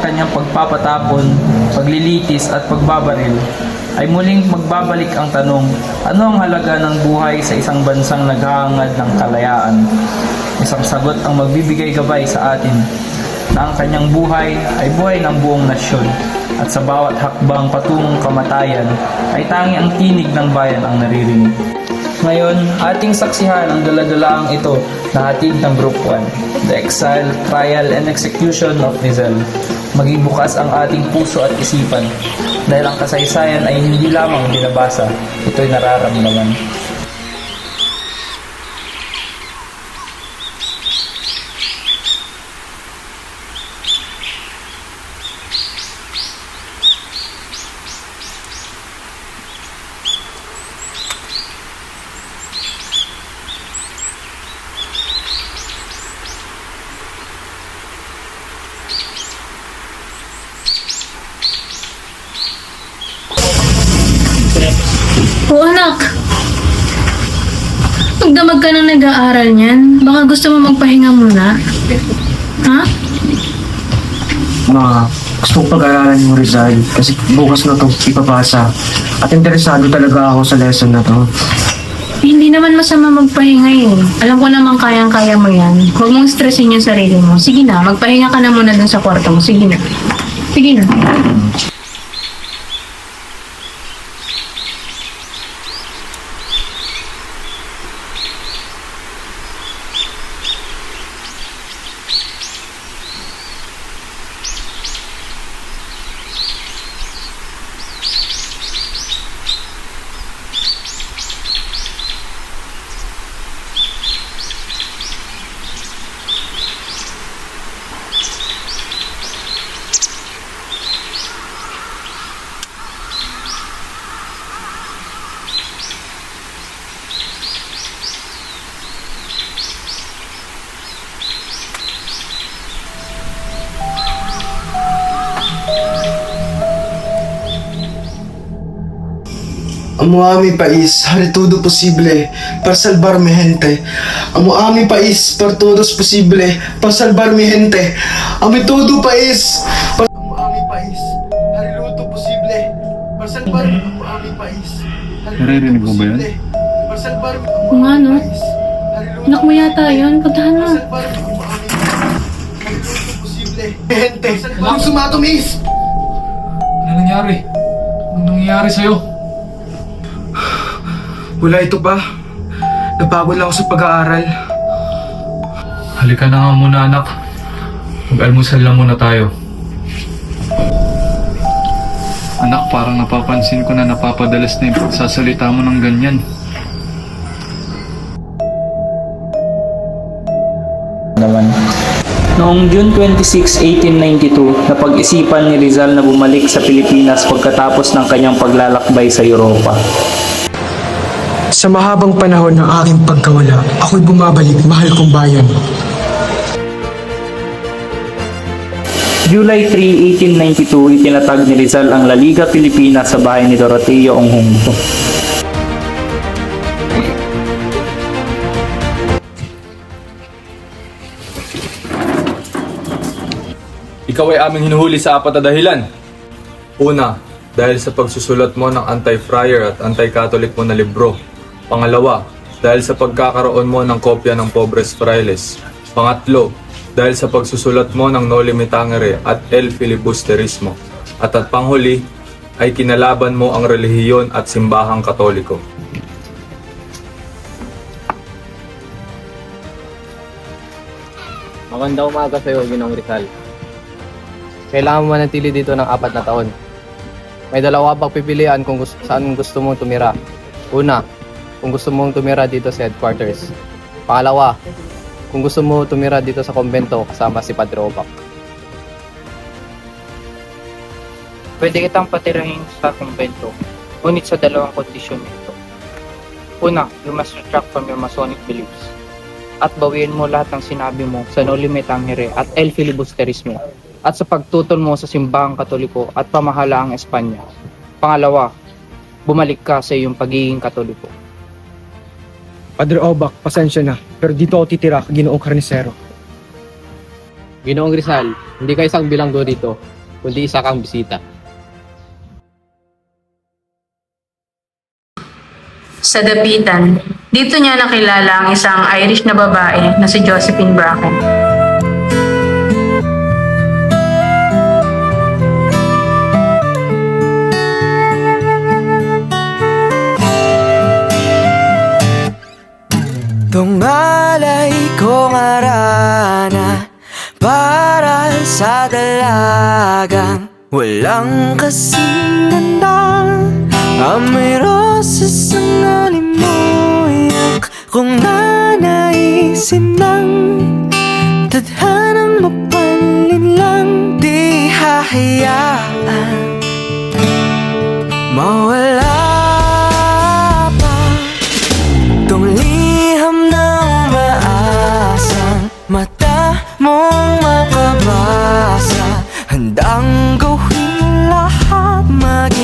kanyang pagpapatapon, paglilitis at pagbabaril, ay muling magbabalik ang tanong, ano ang halaga ng buhay sa isang bansang naghahangad ng kalayaan? Isang sagot ang magbibigay gabay sa atin na ang kanyang buhay ay buhay ng buong nasyon at sa bawat hakbang patungong kamatayan ay tangi ang tinig ng bayan ang naririnig. Ngayon, ating saksihan ang daladalaang ito na hatid ng Group 1, The Exile, Trial, and Execution of Rizal. Maging bukas ang ating puso at isipan dahil ang kasaysayan ay hindi lamang binabasa, ito'y nararamdaman. Oo anak. Magdamag ka nang nag-aaral niyan. Baka gusto mo magpahinga muna. Ha? Ma, gusto ko pag-aralan yung Rizal kasi bukas na to ipapasa. At interesado talaga ako sa lesson na to. Hindi naman masama magpahinga eh. Alam ko naman kayang-kaya mo yan. Huwag mong stressin yung sarili mo. Sige na, magpahinga ka na muna dun sa kwarto mo. Sige na. Sige na. Amo aming país, hari todo posible para salvar mi gente. Amo aming país, para todos posible para salvar mi gente. Amo todo país, para amo aming país, hari luto posible para salvar amo aming país. Hari luto Naririnig mo ba yan? posible, Para salvar amo Kung ano? Anak mo yata yun. Puntahan mo. para gente, ang sumatomis! Ano nangyari? Ano nangyari sa'yo? Wala ito pa. Napagod lang ako sa pag-aaral. Halika na nga muna anak. Mag-almusal lang muna tayo. Anak, parang napapansin ko na napapadalas na yung pagsasalita mo ng ganyan. naman. Noong June 26, 1892, napag-isipan ni Rizal na bumalik sa Pilipinas pagkatapos ng kanyang paglalakbay sa Europa. Sa mahabang panahon ng aking pagkawala, ako'y bumabalik, mahal kong bayan. July 3, 1892, itinatag ni Rizal ang La Liga Pilipinas sa bahay ni Doroteo Onghungto. Ikaw ay aming hinuhuli sa apat na dahilan. Una, dahil sa pagsusulat mo ng anti-friar at anti-catholic mo na libro. Pangalawa, dahil sa pagkakaroon mo ng kopya ng Pobres Frailes. Pangatlo, dahil sa pagsusulat mo ng Noli Me Tangere at El Filibusterismo. At at panghuli, ay kinalaban mo ang relihiyon at simbahang katoliko. Magandang umaga sa iyo, Ginong Rizal. Kailangan mo manatili dito ng apat na taon. May dalawa pang pipilian kung gusto, saan gusto mong tumira. Una, kung gusto mong tumira dito sa headquarters. Pangalawa, kung gusto mo tumira dito sa kumbento kasama si Padre Obak. Pwede kitang patirahin sa kumbento, ngunit sa dalawang kondisyon nito. Una, you must retract from your Masonic beliefs. At bawiin mo lahat ng sinabi mo sa Noli Me Tangere at El Filibusterismo at sa pagtutol mo sa simbahang katoliko at pamahalaang Espanya. Pangalawa, bumalik ka sa iyong pagiging katoliko. Padre Obak, pasensya na. Pero dito ako titira, ginoong karnisero. Ginoong Rizal, hindi ka isang bilanggo dito, kundi isa kang bisita. Sa Dapitan, dito niya nakilala ang isang Irish na babae na si Josephine Bracken. Tungalay kong arana Para sa dalagang Walang kasing ganda Amoy roses ang alimuyak Kung nanaisin lang. Tadhanang mapalin lang Di hahayaan. Mawala mong makabasa Handang gawin lahat Maging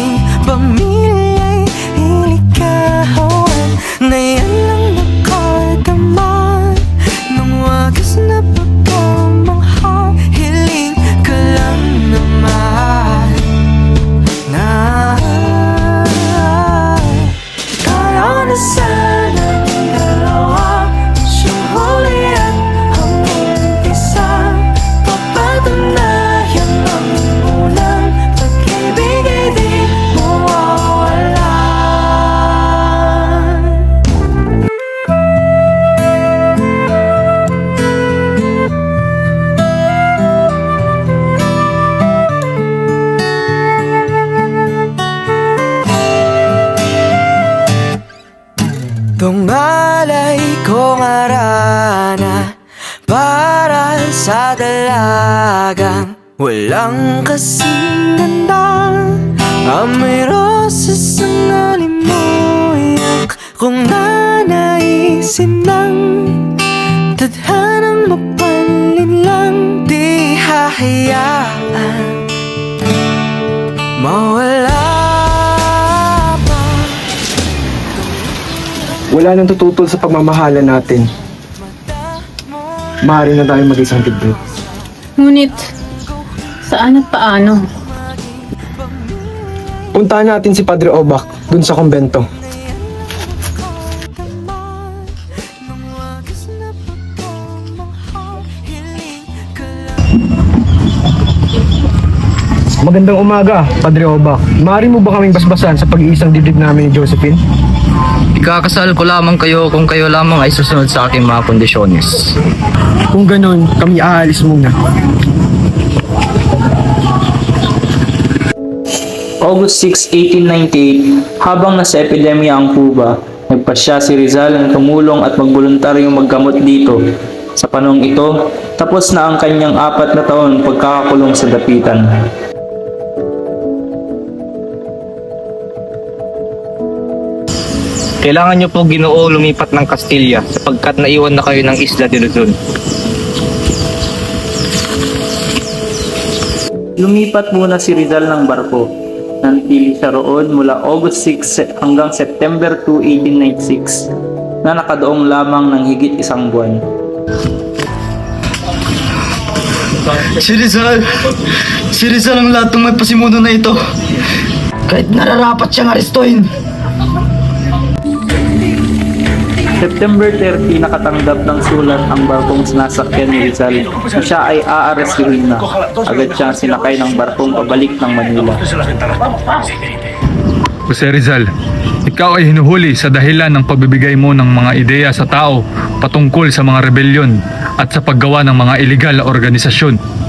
Walang kasing ganda Amoy roses ang alimuyak Kung nanaisin lang Tadhanang mapalin lang Di hahayaan Mawala pa Wala nang tututol sa pagmamahalan natin. Maaari na tayo mag-isang tibay. Ngunit, saan at paano? Puntahan natin si Padre Obak dun sa kumbento. Magandang umaga, Padre Obak. Maaari mo ba kaming basbasan sa pag-iisang dibdib namin ni Josephine? Ikakasal ko lamang kayo kung kayo lamang ay susunod sa aking mga kondisyones. Kung ganun, kami aalis muna. August 6, 1898, habang nasa epidemya ang Cuba, nagpasya si Rizal ng tumulong at magboluntaryong maggamot dito. Sa panong ito, tapos na ang kanyang apat na taon pagkakakulong sa dapitan. Kailangan nyo po ginoo lumipat ng Kastilya sapagkat naiwan na kayo ng Isla de Luzon. Lumipat muna si Rizal ng barko. Nantili siya roon mula August 6 hanggang September 2, 1896 na nakadoong lamang ng higit isang buwan. Si Rizal! Si Rizal ang lahat ng may pasimuno na ito. Kahit nararapat siyang arestuhin September 30 nakatanggap ng sulat ang barkong sinasakyan ni Rizal na siya ay aarestuhin na. Agad siyang sinakay ng barkong pabalik ng Manila. Jose Rizal, ikaw ay hinuhuli sa dahilan ng pagbibigay mo ng mga ideya sa tao patungkol sa mga rebelyon at sa paggawa ng mga illegal na organisasyon.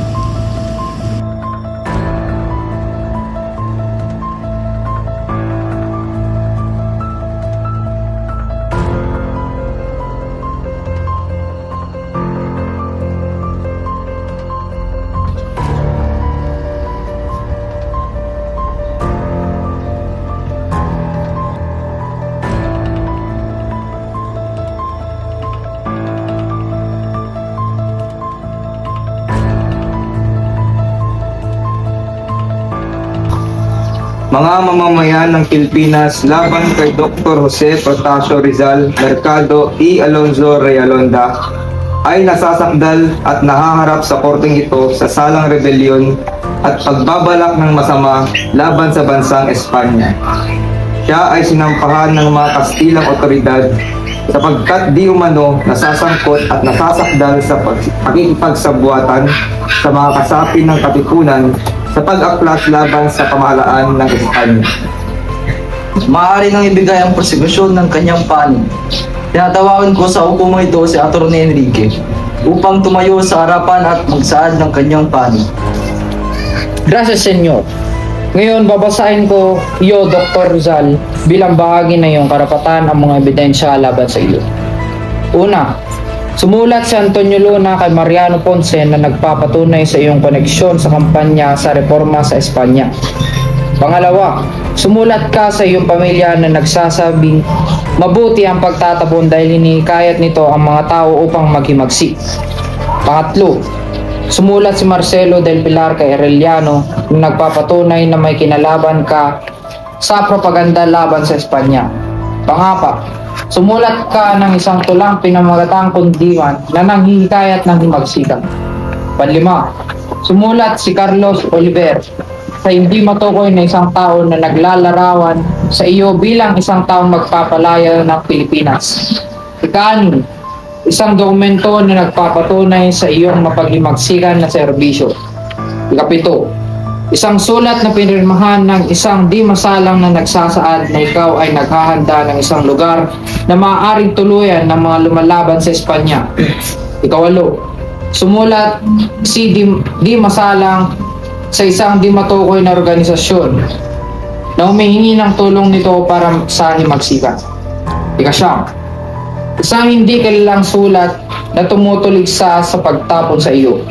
Mga mamamayan ng Pilipinas laban kay Dr. Jose Protasio Rizal, Mercado E. Alonzo Realonda, ay nasasakdal at nahaharap sa korteng ito sa salang rebelyon at pagbabalak ng masama laban sa bansang Espanya. Siya ay sinampahan ng mga Kastilang otoridad sapagkat di umano nasasangkot at nasasakdal sa pag- pakikipagsabuatan sa mga kasapi ng katipunan pag-aklas laban sa pamahalaan ng Espanya. Maaari nang ibigay ang prosekusyon ng kanyang panig. Tinatawagan ko sa hukumo ito si Atty. Enrique upang tumayo sa harapan at magsaad ng kanyang panig. Gracias, Senyor. Ngayon, babasahin ko iyo, Dr. Rizal, bilang bahagi na iyong karapatan ang mga ebidensya laban sa iyo. Una, sumulat si Antonio Luna kay Mariano Ponce na nagpapatunay sa iyong koneksyon sa kampanya sa reforma sa Espanya. Pangalawa, sumulat ka sa iyong pamilya na nagsasabing mabuti ang pagtatapon dahil hinikayat nito ang mga tao upang maghimagsik. Pangatlo, sumulat si Marcelo del Pilar kay Aureliano na nagpapatunay na may kinalaban ka sa propaganda laban sa Espanya. Pangapa, sumulat ka ng isang tulang pinamagatang kundiman na nanghihikayat ng himagsikan. Panlima, sumulat si Carlos Oliver sa hindi matukoy na isang tao na naglalarawan sa iyo bilang isang taong magpapalaya ng Pilipinas. Ikanin, isang dokumento na nagpapatunay sa iyong mapaglimagsikan na serbisyo. Ikapito, isang sulat na pinirmahan ng isang di masalang na nagsasaad na ikaw ay naghahanda ng isang lugar na maaaring tuluyan ng mga lumalaban sa Espanya. Ikawalo, sumulat si di, di masalang sa isang di matukoy na organisasyon na humihingi ng tulong nito para sa himagsikan. Ikasyam, isang hindi kilalang sulat na tumutuligsa sa pagtapon sa iyo.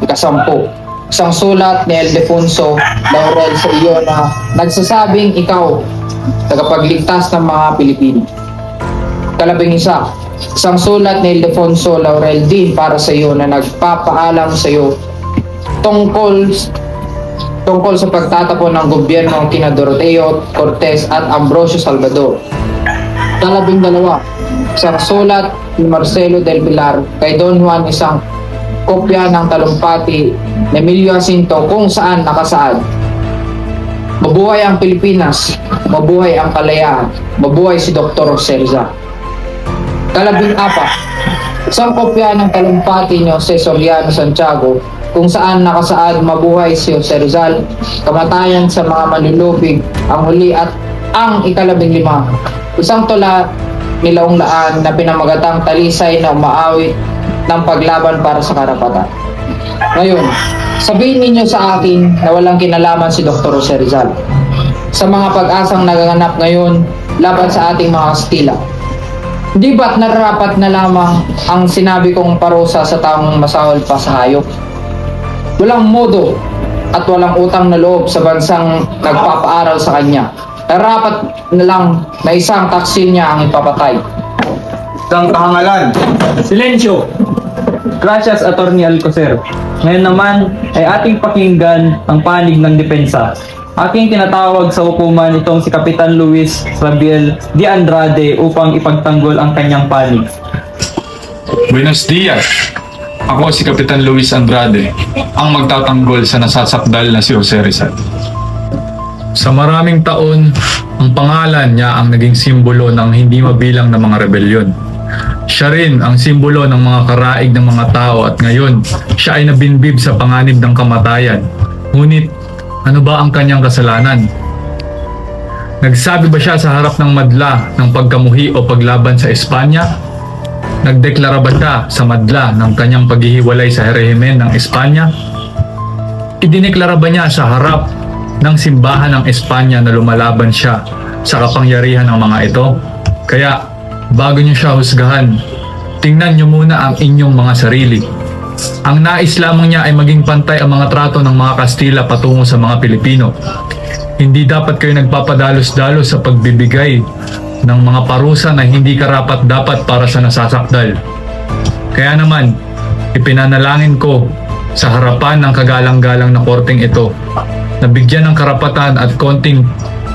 Ikasampu, isang sulat ni Eldefonso Laurel sa iyo na nagsasabing ikaw tagapagligtas ng mga Pilipino. Kalabing isa, isang sulat ni Ildefonso Laurel din para sa iyo na nagpapaalam sa iyo tungkol tungkol sa pagtatapon ng gobyerno kina Doroteo Cortez at Ambrosio Salvador. Kalabing dalawa, isang sulat ni Marcelo del Pilar kay Don Juan isang kopya ng talumpati Emilio Jacinto kung saan nakasaad. Mabuhay ang Pilipinas, mabuhay ang kalayaan, mabuhay si Dr. Serza. Kalabing apat, isang kopya ng talumpati ni Jose Soriano Santiago kung saan nakasaad mabuhay si Jose Rizal, kamatayan sa mga manlulupig, ang huli at ang ikalabing lima. Isang tula nilaong laan na pinamagatang talisay na umaawit ng paglaban para sa karapatan. Ngayon, sabihin ninyo sa akin na walang kinalaman si Dr. Jose Rizal sa mga pag-asang nagaganap ngayon laban sa ating mga Kastila. Di ba't nararapat na lamang ang sinabi kong parusa sa taong masahol pa sa hayop? Walang modo at walang utang na loob sa bansang nagpapaaral sa kanya. Nararapat na lang na isang taksin niya ang ipapatay. Isang kahangalan, Silensyo! Gracias, Attorney Alcocer. Ngayon naman ay ating pakinggan ang panig ng depensa. Aking tinatawag sa hukuman itong si Kapitan Luis Rabiel de Andrade upang ipagtanggol ang kanyang panig. Buenos dias! Ako si Kapitan Luis Andrade, ang magtatanggol sa nasasakdal na si Jose Rizal. Sa maraming taon, ang pangalan niya ang naging simbolo ng hindi mabilang na mga rebelyon. Siya rin ang simbolo ng mga karaig ng mga tao at ngayon, siya ay nabinbib sa panganib ng kamatayan. Ngunit, ano ba ang kanyang kasalanan? Nagsabi ba siya sa harap ng madla ng pagkamuhi o paglaban sa Espanya? Nagdeklara ba siya sa madla ng kanyang paghihiwalay sa rehimen ng Espanya? Idineklara ba niya sa harap ng simbahan ng Espanya na lumalaban siya sa kapangyarihan ng mga ito? Kaya, bago niyo siya husgahan, tingnan niyo muna ang inyong mga sarili. Ang nais lamang niya ay maging pantay ang mga trato ng mga Kastila patungo sa mga Pilipino. Hindi dapat kayo nagpapadalos-dalos sa pagbibigay ng mga parusa na hindi karapat dapat para sa nasasakdal. Kaya naman, ipinanalangin ko sa harapan ng kagalang-galang na korteng ito na bigyan ng karapatan at konting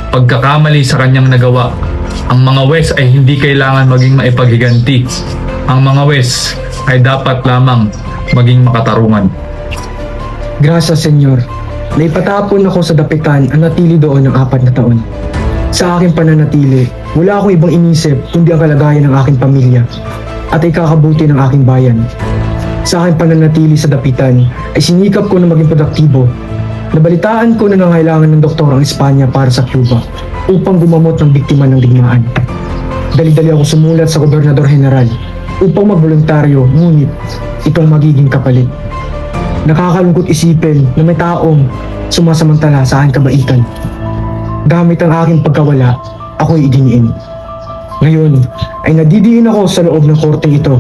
pagkakamali sa kanyang nagawa. Ang mga West ay hindi kailangan maging maipaghiganti. Ang mga West ay dapat lamang maging makatarungan. Gracias, Senyor. Naipatapon ako sa dapitan ang natili doon ng apat na taon. Sa aking pananatili, wala akong ibang inisip kundi ang kalagayan ng aking pamilya at ay kakabuti ng aking bayan. Sa aking pananatili sa dapitan ay sinikap ko na maging produktibo. Nabalitaan ko na nangailangan ng doktor ang Espanya para sa Cuba upang gumamot ng biktima ng digmaan. Dali-dali ako sumulat sa Gobernador General upang magboluntaryo ngunit itong magiging kapalit. Nakakalungkot isipin na may taong sumasamantala sa aking kabaitan. Gamit ang aking pagkawala, ako'y idiniin. Ngayon ay nadidiin ako sa loob ng korteng ito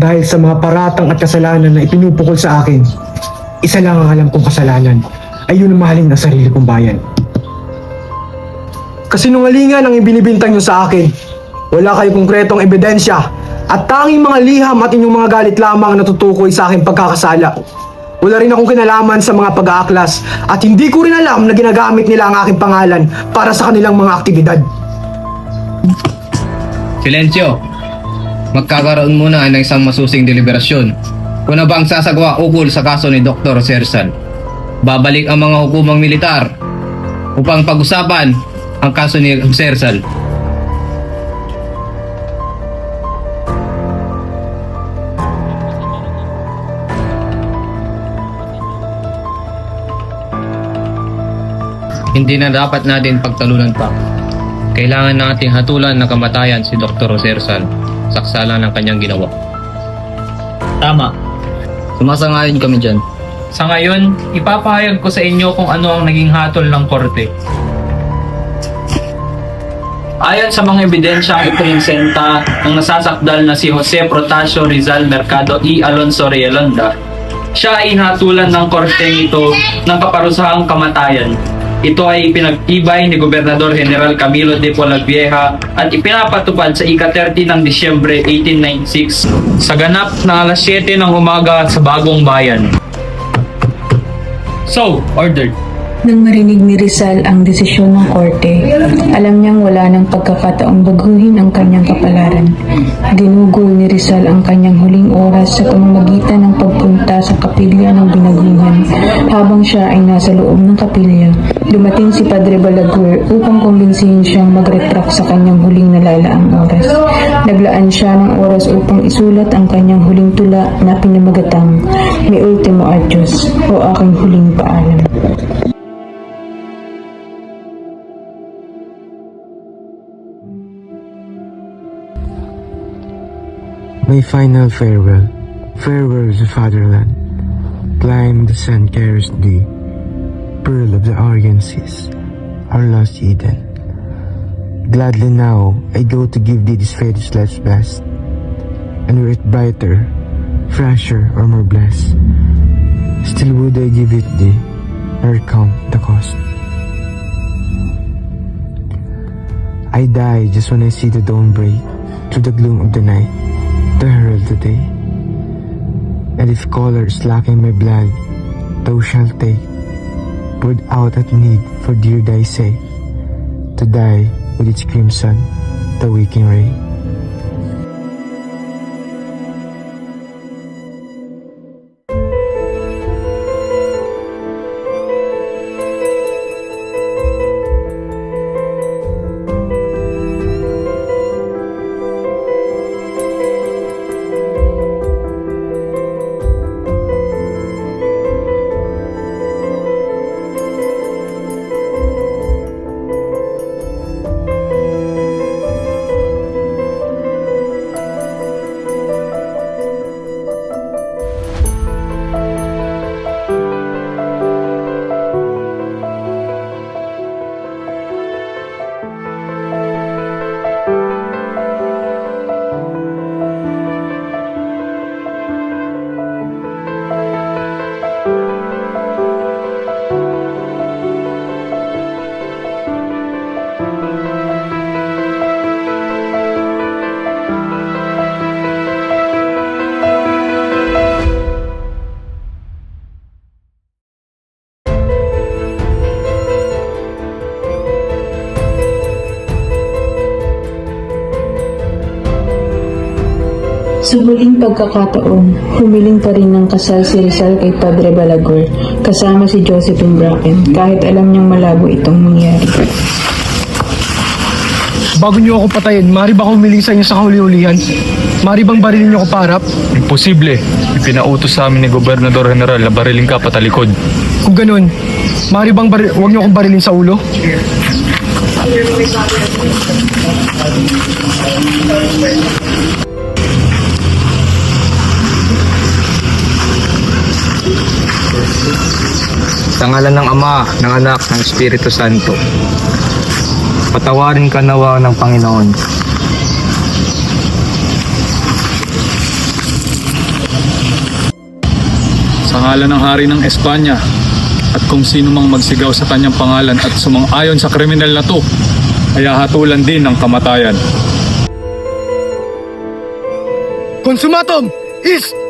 dahil sa mga paratang at kasalanan na ipinupukol sa akin. Isa lang ang alam kong kasalanan ay yun ang mahalin ng sarili kong bayan. Kasinungalingan ang ibinibintang nyo sa akin. Wala kayong konkretong ebidensya at tanging mga liham at inyong mga galit lamang ang natutukoy sa aking pagkakasala. Wala rin akong kinalaman sa mga pag-aaklas at hindi ko rin alam na ginagamit nila ang aking pangalan para sa kanilang mga aktibidad. Silensyo! Magkakaroon muna ng isang masusing deliberasyon. Kung na ba ang sasagawa ukol sa kaso ni Dr. Sersan? Babalik ang mga hukumang militar upang pag-usapan ang kaso ni Sersan. Hindi na dapat natin pagtalunan pa. Kailangan nating hatulan ng kamatayan si Dr. Sersan sa kasala ng kanyang ginawa. Tama. Sumasangayon kami dyan. Sa ngayon, ipapahayag ko sa inyo kung ano ang naging hatol ng korte. Ayon sa mga ebidensya ipresenta ng nasasakdal na si Jose Protasio Rizal Mercado y Alonso Realonda, siya ay hatulan ng korteng ito ng kaparusahang kamatayan. Ito ay pinagtibay ni Gobernador General Camilo de Polavieja at ipinapatupad sa ika-30 ng Disyembre 1896 sa ganap na alas 7 ng umaga sa Bagong Bayan. So, ordered. Nang marinig ni Rizal ang desisyon ng korte, ng pagkakataong baguhin ang kanyang kapalaran. Ginugol ni Rizal ang kanyang huling oras sa pamamagitan ng pagpunta sa kapilya ng binaguhan. Habang siya ay nasa loob ng kapilya, dumating si Padre Balaguer upang kumbinsihin siyang mag-retract sa kanyang huling nalalaang oras. Naglaan siya ng oras upang isulat ang kanyang huling tula na pinamagatang Mi Ultimo Adios o aking huling paalam. My final farewell. Farewell to fatherland. Climb the sun carries thee. Pearl of the Orient seas. Our lost Eden. Gladly now I go to give thee this fairest life's best. And were it brighter, fresher, or more blessed, still would I give it thee, nor count the cost. I die just when I see the dawn break through the gloom of the night to herald the day. And if color is lacking my blood, thou shalt take, poured out at need for dear thy sake, to die with its crimson, the waking ray. Sa huling pagkakataon, humiling pa rin ng kasal si Rizal kay Padre Balagor kasama si Josephine Bracken kahit alam niyang malabo itong mangyari. Bago niyo ako patayin, mari ba ako humiling sa inyo sa kahuli-hulihan? Mari bang barilin niyo ako para? Imposible. Ipinautos sa amin ni Gobernador General na barilin ka patalikod. Kung ganun, mari bang baril, huwag niyo akong barilin sa ulo? Sa ngalan ng Ama, ng Anak, ng Espiritu Santo. Patawarin ka nawa ng Panginoon. Sa ngalan ng Hari ng Espanya at kung sino mang magsigaw sa kanyang pangalan at sumang-ayon sa kriminal na to, ay hahatulan din ng kamatayan. Konsumatom! Is!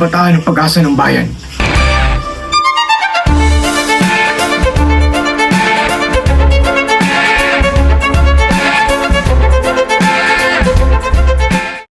Kabataan ng pag-asa ng bayan.